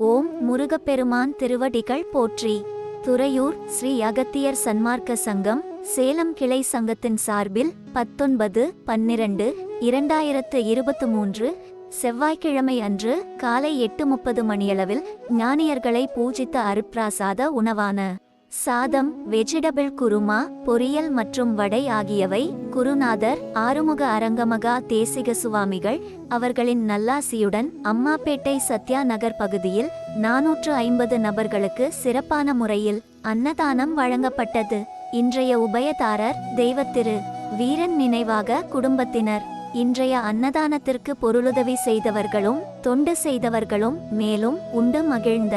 ஓம் முருகப்பெருமான் திருவடிகள் போற்றி. துறையூர் ஸ்ரீ அகத்தியர் சன்மார்க்க சங்கம் சேலம் கிளை சங்கத்தின் சார்பில் பத்தொன்பது பன்னிரண்டு இரண்டாயிரத்து இருபத்து மூன்று செவ்வாய்க்கிழமை அன்று காலை எட்டு முப்பது மணியளவில் ஞானியர்களை பூஜித்த அருப்பிராசாத உணவான சாதம் வெஜிடபிள் குருமா பொரியல் மற்றும் வடை ஆகியவை குருநாதர் ஆறுமுக அரங்கமகா தேசிக சுவாமிகள் அவர்களின் நல்லாசியுடன் அம்மாப்பேட்டை சத்யா நகர் பகுதியில் நாநூற்று ஐம்பது நபர்களுக்கு சிறப்பான முறையில் அன்னதானம் வழங்கப்பட்டது. இன்றைய உபயதாரர் தெய்வத்திரு வீரன் நினைவாக குடும்பத்தினர். இன்றைய அன்னதானத்திற்கு பொருளுதவி செய்தவர்களும் தொண்டு செய்தவர்களும் மேலும் உண்டு மகிழ்ந்த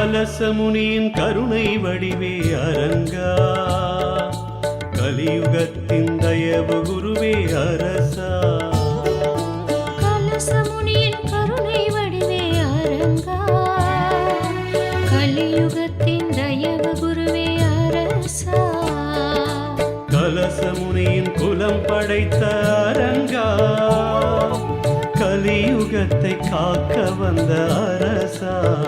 கலசமுனியின் கருணை வடிவே அரங்கா. கலியுகத்தின் தயவு குருவே அரசா. கலசமுனியின் கருணை வடிவே அரங்கா. கலியுகத்தின் தயவு குருவே அரசா. கலசமுனியின் குலம் படைத்த அரங்கா. கலியுகத்தை காக்க வந்த அரசா.